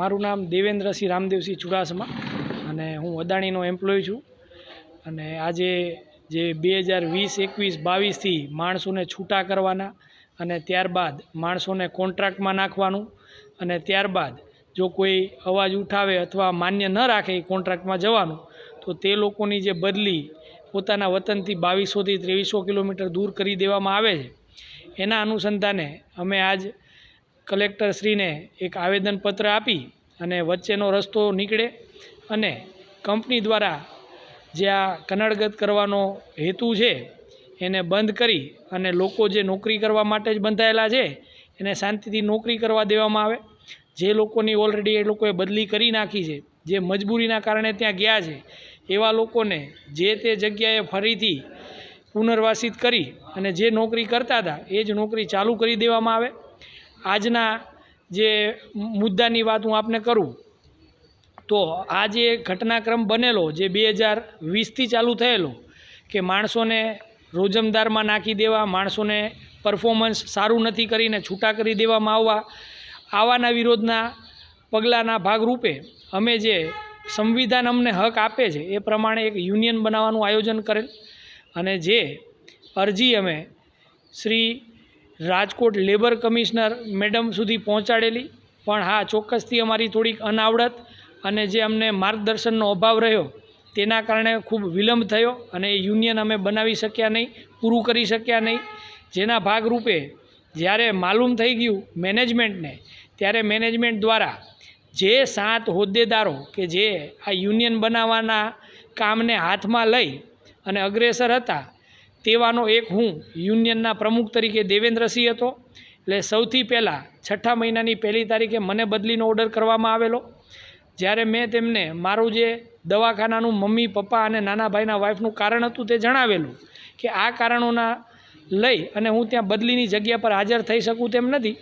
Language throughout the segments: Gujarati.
મારું નામ દેવેન્દ્રસિંહ રામદેવસિંહ ચુડાસમા અને હું અદાણીનો એમ્પ્લોય છું. અને આજે જે બે હજાર વીસ, એકવીસ, બાવીસથી માણસોને છૂટા કરવાના અને ત્યારબાદ માણસોને કોન્ટ્રાક્ટમાં નાખવાનું અને ત્યારબાદ જો કોઈ અવાજ ઉઠાવે અથવા માન્ય ન રાખે કોન્ટ્રાક્ટમાં જવાનું, તો તે લોકોની જે બદલી પોતાના વતનથી બાવીસોથી ત્રેવીસો કિલોમીટર દૂર કરી દેવામાં આવે છે. એના અનુસંધાને અમે આજ કલેક્ટરશ્રીને એક આવેદનપત્ર આપી અને વચ્ચેનો રસ્તો નીકળે અને કંપની દ્વારા જે આ કનડગત કરવાનો હેતુ છે એને બંધ કરી અને લોકો જે નોકરી કરવા માટે જ બંધાયેલા છે, એને શાંતિથી નોકરી કરવા દેવામાં આવે. જે લોકોની ઓલરેડી એ લોકોએ બદલી કરી નાખી છે, જે મજબૂરીના કારણે ત્યાં ગયા છે, એવા લોકોને જે તે જગ્યાએ ફરીથી પુનર્વાસિત કરી અને જે નોકરી કરતા હતા, એ જ નોકરી ચાલુ કરી દેવામાં આવે. આજના જે મુદ્દાની વાત હું આપને કરું, તો આ જે ઘટનાક્રમ બનેલો જે બે હજાર વીસથી ચાલુ થયેલો, કે માણસોને રોજમદારમાં નાખી દેવા, માણસોને પરફોર્મન્સ સારું નથી કરીને છૂટા કરી દેવામાં આવવા, આવાના વિરોધના પગલાંના ભાગરૂપે અમે જે સંવિધાન અમને હક આપે છે, એ પ્રમાણે એક યુનિયન બનાવવાનું આયોજન કરેલ. અને જે અરજી અમે Shri Rajkot labour commissioner madam સુધી પહોંચાડેલી. પણ હા, ચોક્કસથી અમારી થોડીક અનાવડત અને જે અમને માર્ગદર્શનનો અભાવ રહ્યો, તેના કારણે ખૂબ વિલંબ થયો અને એ યુનિયન અમે બનાવી શક્યા નહીં, પૂરું કરી શક્યા નહીં. જેના ભાગરૂપે જ્યારે માલુમ થઈ ગયું મેનેજમેન્ટને, ત્યારે મેનેજમેન્ટ દ્વારા જે સાત હોદ્દેદારો કે જે આ યુનિયન બનાવવાના કામને હાથમાં લઈ અને અગ્રેસર હતા તેવાનો એક હું યુનિયનના પ્રમુખ તરીકે દેવેન્દ્રસિંહ હતો. એટલે સૌથી પહેલાં છઠ્ઠા મહિનાની પહેલી તારીખે મને બદલીનો ઓર્ડર કરવામાં આવેલો. જ્યારે મેં તેમને મારું જે દવાખાનાનું મમ્મી, પપ્પા અને નાના ભાઈના વાઈફનું કારણ હતું તે જણાવેલું કે આ કારણોના લઈ અને હું ત્યાં બદલીની જગ્યા પર હાજર થઈ શકું તેમ નથી.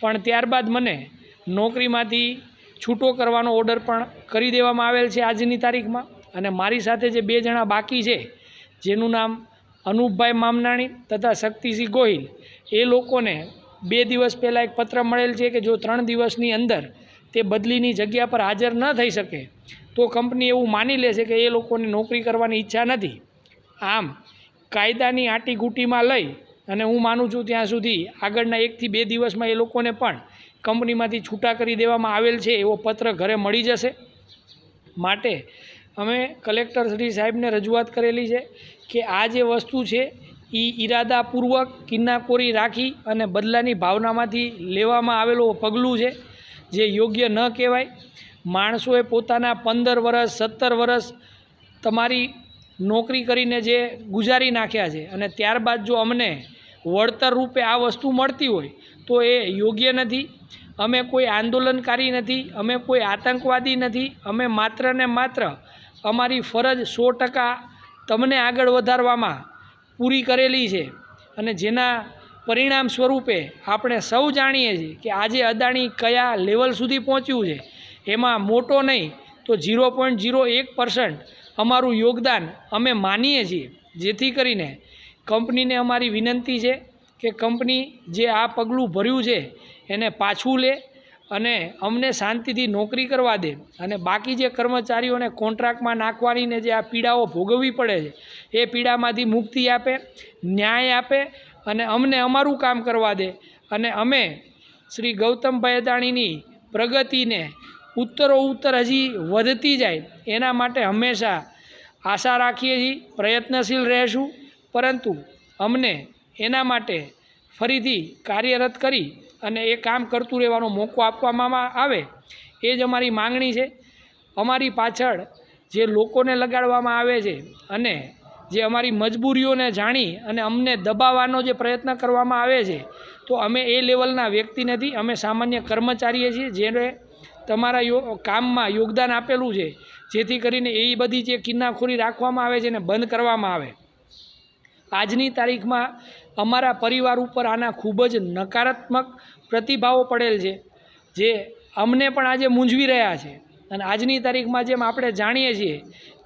પણ ત્યારબાદ મને નોકરીમાંથી છૂટો કરવાનો ઓર્ડર પણ કરી દેવામાં આવેલ છે આજની તારીખમાં. અને મારી સાથે જે બે જણા બાકી છે, જેનું નામ અનુપભાઈ મામનાણી તથા શક્તિસિંહ ગોહિલ, એ લોકોને બે દિવસ પહેલાં એક પત્ર મળેલ છે કે જો ત્રણ દિવસની અંદર તે બદલીની જગ્યા પર હાજર ન થઈ શકે, તો કંપની એવું માની લેશે કે એ લોકોને નોકરી કરવાની ઈચ્છા નથી. આમ, કાયદાની આંટીઘૂંટીમાં લઈ અને હું માનું છું ત્યાં સુધી આગળના એકથી બે દિવસમાં એ લોકોને પણ કંપનીમાંથી છૂટા કરી દેવામાં આવેલ છે એવો પત્ર ઘરે મળી જશે. માટે અમે કલેક્ટર શ્રી સાહેબને રજૂઆત કરેલી છે કે આ જે વસ્તુ છે એ ઈરાદાપૂર્વક કિન્નાકોરી રાખી અને બદલાની ભાવનામાંથી લેવામાં આવેલું પગલું છે, જે યોગ્ય ન કહેવાય. માણસોએ પોતાના પંદર વર્ષ, સત્તર વર્ષ તમારી નોકરી કરીને જે ગુજારી નાખ્યા છે અને ત્યારબાદ જો અમને વળતર રૂપે આ વસ્તુ મળતી હોય, તો એ યોગ્ય નથી. અમે કોઈ આંદોલનકારી નથી, અમે કોઈ આતંકવાદી નથી. અમે માત્ર ને માત્ર અમારી ફરજ સો ટકા તમને આગળ વધારવામાં પૂરી કરેલી છે અને જેના પરિણામ સ્વરૂપે આપણે સૌ જાણીએ છીએ કે આજે અદાણી કયા લેવલ સુધી પહોંચ્યું છે. એમાં મોટો નહીં તો ઝીરો પોઈન્ટ ઝીરો એક પર્સન્ટ અમારું યોગદાન અમે માનીએ છીએ. જેથી કરીને કંપનીને અમારી વિનંતી છે કે કંપની જે આ પગલું ભર્યું છે એને પાછું લે અને અમને શાંતિથી નોકરી કરવા દે અને બાકી જે કર્મચારીઓને કોન્ટ્રાક્ટમાં નાખવાની ને જે આ પીડાઓ ભોગવવી પડે છે, એ પીડામાંથી મુક્તિ આપે, ન્યાય આપે અને અમને અમારું કામ કરવા દે. અને અમે શ્રી ગૌતમભાઈ અદાણીની પ્રગતિને ઉત્તરો ઉત્તર હજી વધતી જાય, એના માટે હંમેશા આશા રાખીએ છીએ, પ્રયત્નશીલ રહેશું. પરંતુ અમને એના માટે ફરીથી કાર્યરત કરી અને એ કામ કરતું રહેવાનો મોકો આપવામાં આવે, એ જ અમારી માંગણી છે. અમારી પાછળ જે લોકોને લગાડવામાં આવે છે અને જે અમારી મજબૂરીઓને જાણી અને અમને દબાવવાનો જે પ્રયત્ન કરવામાં આવે છે, તો અમે એ લેવલના વ્યક્તિ નથી. અમે સામાન્ય કર્મચારીએ છીએ જેને તમારા યો, કામમાં યોગદાન આપેલું છે, જેથી કરીને એ બધી જે કિન્નાખોરી રાખવામાં આવે છે એને બંધ કરવામાં આવે. આજની તારીખમાં અમારા પરિવાર ઉપર આના ખૂબ જ નકારાત્મક પ્રતિભાવો પડેલ છે, જે અમને પણ આજે મૂંઝવી રહ્યા છે. અને આજની તારીખમાં જેમ આપણે જાણીએ છીએ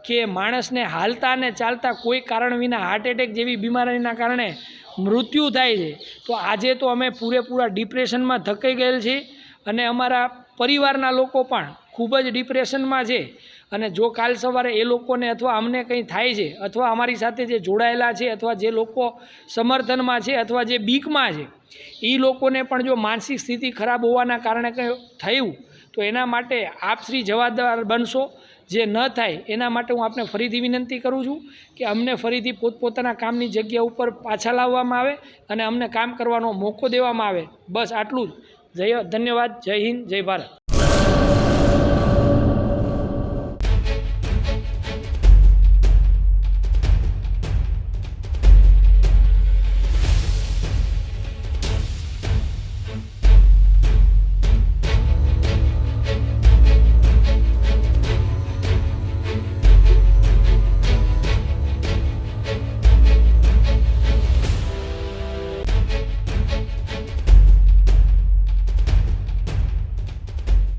કે માણસને હાલતા અને ચાલતા કોઈ કારણ વિના હાર્ટ એટેક જેવી બીમારીના કારણે મૃત્યુ થાય છે, તો આજે તો અમે પૂરેપૂરા ડિપ્રેશનમાં ધકાઈ ગયેલ છીએ. અને અમારા પરિવારના લોકો પણ ખૂબ જ ડિપ્રેશનમાં છે. અને જો કાલ સવારે એ લોકોને અથવા અમને કંઈ થાય છે, અથવા અમારી સાથે જે જોડાયેલા છે, અથવા જે લોકો સમર્થનમાં છે, અથવા જે બીકમાં છે, એ લોકોને પણ જો માનસિક સ્થિતિ ખરાબ હોવાના કારણે કંઈ થયું, તો એના માટે આપ શ્રી જવાબદાર બનશો. જે ન થાય, એના માટે હું આપને ફરીથી વિનંતી કરું છું કે અમને ફરીથી પોતપોતાના કામની જગ્યા ઉપર પાછા લાવવામાં આવે અને અમને કામ કરવાનો મોકો દેવામાં આવે. બસ આટલું જ. જય ધન્યવાદ. જય હિન્દ. જય ભારત.